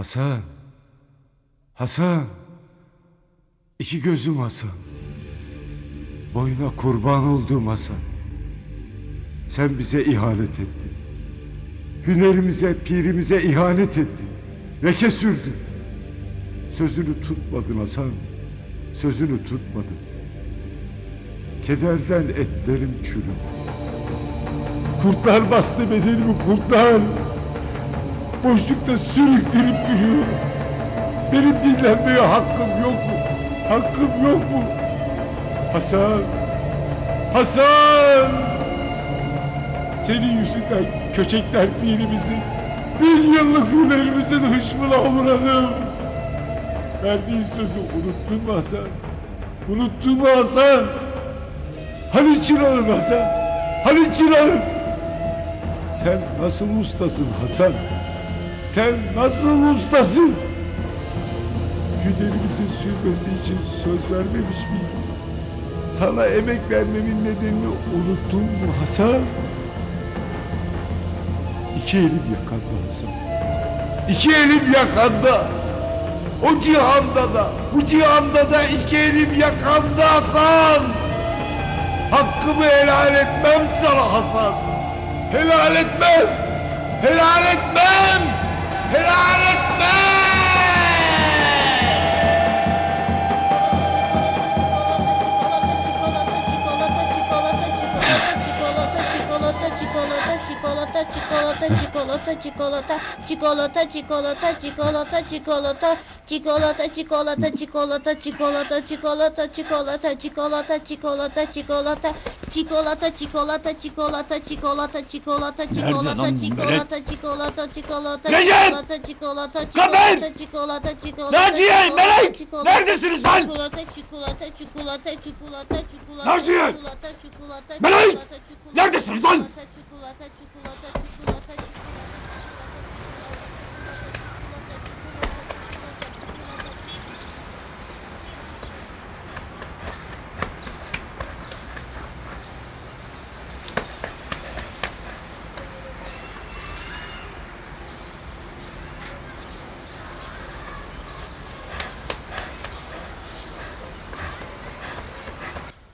Hasan. Hasan. İki gözüm Hasan. Boyuna kurban olduğum Hasan. Sen bize ihanet ettin. Hünerimize, pirimize ihanet ettin. Leke sürdün. Sözünü tutmadın Hasan. Sözünü tutmadın. Kederden etlerim çürüdü. Kurtlar bastı bedenimi kurtlar. Boşlukta sürüktürüp duruyor. Benim dinlenmeye hakkım yok mu? Hakkım yok mu? Hasan! Hasan! Senin yüzünden köçekler pirimizin, bir yıllık hünerimizin hışmına uğradım. Verdiğin sözü unuttun mu Hasan? Unuttun mu Hasan? Hani çırağın Hasan? Hani çırağın? Sen nasıl ustasın Hasan? Sen nasıl ustasın? Hünerimizin sürmesi için söz vermemiş miydin? Sana emek vermemin nedenini unuttun mu Hasan? İki elim yakanda Hasan. İki elim yakanda. O cihanda da, bu cihanda da iki elim yakanda Hasan. Hakkımı helal etmem sana Hasan. Helal etmem. Helal etmem. Helal etmem. çikolata çikolata çikolata çikolata çikolata çikolata çikolata çikolata çikolata çikolata çikolata çikolata çikolata çikolata çikolata çikolata çikolata çikolata çikolata çikolata çikolata çikolata çikolata çikolata çikolata çikolata çikolata çikolata Kamer! çikolata çikolata çikolata Naciye, çikolata, Melek! çikolata, Neredesiniz lan? Çikolata çikolata çikolata çikolata çikolata Naciye! çikolata çikolata Melek! çikolata, çikolata, Neredesiniz lan? Çikolata çikolata çikolata çikolata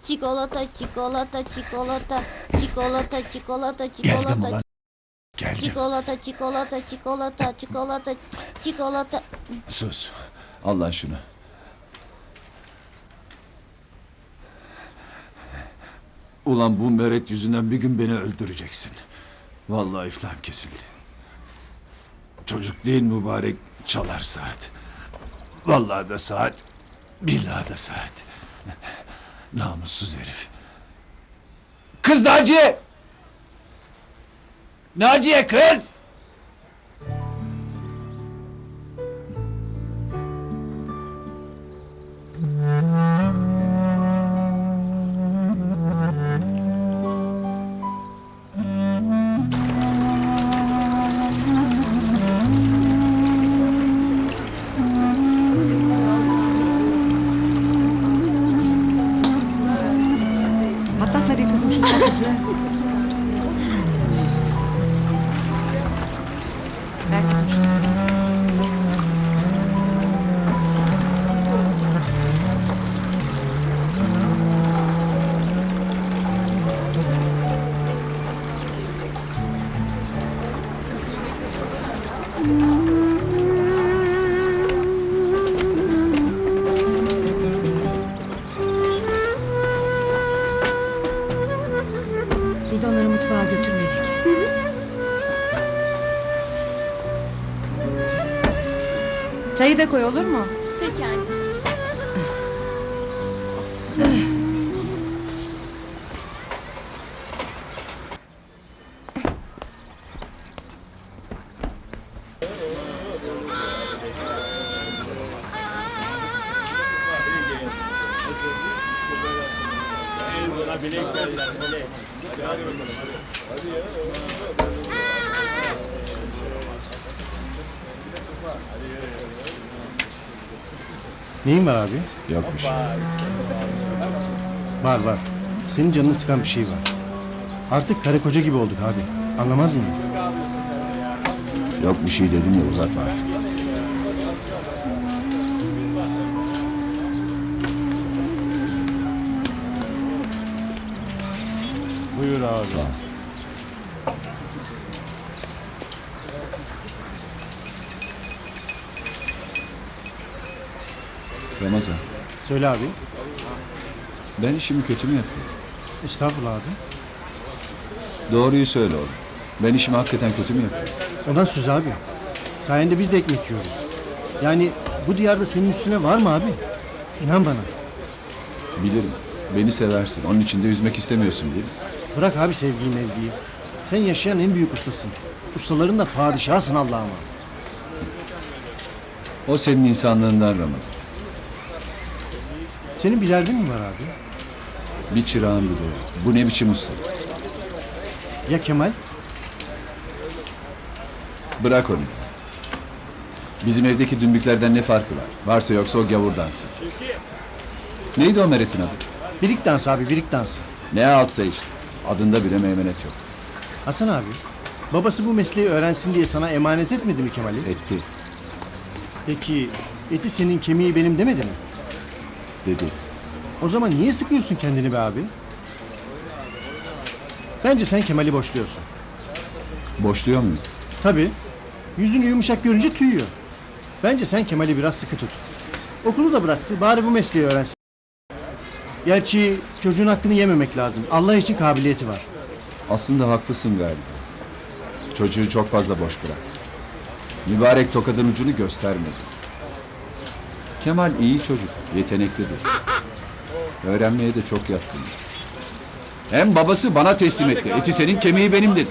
çikolata Çikolata, çikolata, çikolata, çikolata, çikolata, Geldim çikolata, ulan. Geldim. çikolata, çikolata, çikolata, çikolata, çikolata. Sus. Allah şunu. Ulan bu meret yüzünden bir gün beni öldüreceksin. Vallahi iflahım kesildi. Çocuk değil mübarek çalar saat. Vallahi da saat. Billahi da saat. Namussuz herif. Kız Naciye! Naciye kız! Çayı da koy olur mu? Peki anne. Neyin var abi? Yok bir şey. Var var. Senin canını sıkan bir şey var. Artık karı koca gibi olduk abi. Anlamaz mıyım? Yok bir şey dedim ya uzatma artık. Buyur abi. Sağ ol. Ramazan, Söyle abi. ben işimi kötü mü yapıyorum? Estağfurullah abi. Doğruyu söyle oğlum. Ben işimi hakikaten kötü mü yapıyorum? Ondan söz abi. Sayende biz de ekmek yiyoruz. Yani bu diyarda senin üstüne var mı abi? İnan bana. Bilirim. Beni seversin. Onun için de üzmek istemiyorsun değil mi? Bırak abi sevgiyi mevgiyi. Sen yaşayan en büyük ustasın. Ustaların da padişahsın Allah'ıma. O senin insanlığından Ramazan. Senin bir derdin mi var abi? Bir çırağın bir de yok. Bu ne biçim usta? Ya Kemal? Bırak onu. Bizim evdeki dümbüklerden ne farkı var? Varsa yoksa o gavurdansın. Neydi o Meret'in adı? Birik dans abi, birik dans. Ne altsa işte. Adında bile meymenet yok. Hasan abi, babası bu mesleği öğrensin diye sana emanet etmedi mi Kemal'i? Etti, Peki eti senin kemiği benim demedi mi? Dedi. O zaman niye sıkıyorsun kendini be abi? Bence sen Kemal'i boşluyorsun. Boşluyor muyum? Tabii. Yüzünü yumuşak görünce tüyüyor. Bence sen Kemal'i biraz sıkı tut. Okulu da bıraktı. Bari bu mesleği öğrensin. Gerçi çocuğun hakkını yememek lazım. Allah için kabiliyeti var. Aslında haklısın galiba. Çocuğu çok fazla boş bıraktı. Mübarek tokadın ucunu göstermedi. Kemal iyi çocuk, yeteneklidir. Öğrenmeye de çok yatkın. Hem babası bana teslim etti. Eti senin kemiği benim dedi.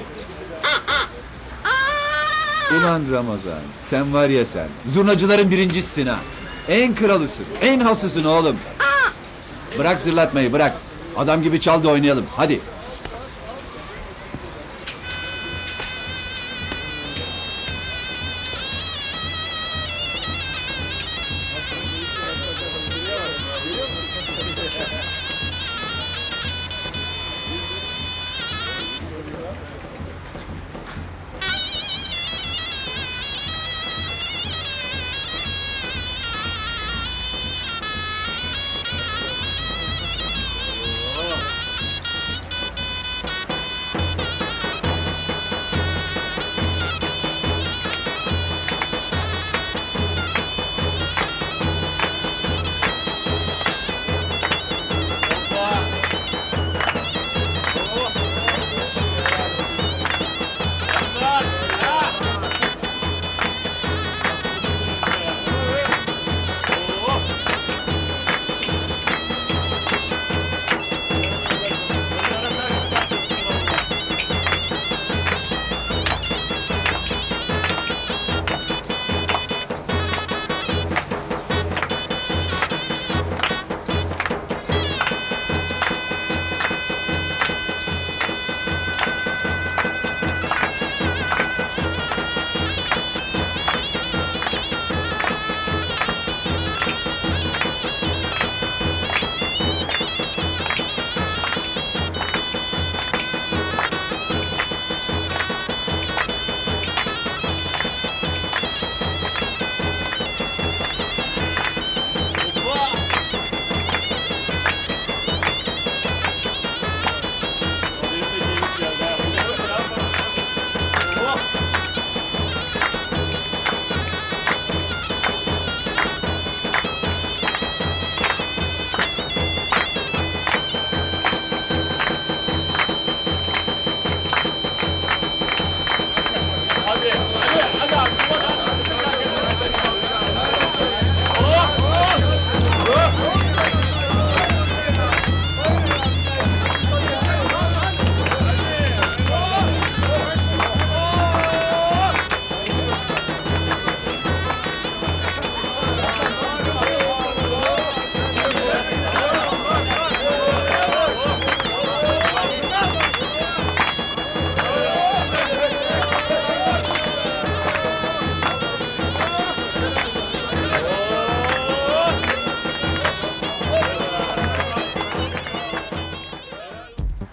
Ulan Ramazan, sen var ya sen. Zurnacıların birincisisin ha. En kralısın, en hasısın oğlum. Bırak zırlatmayı bırak. Adam gibi çal da oynayalım. Hadi.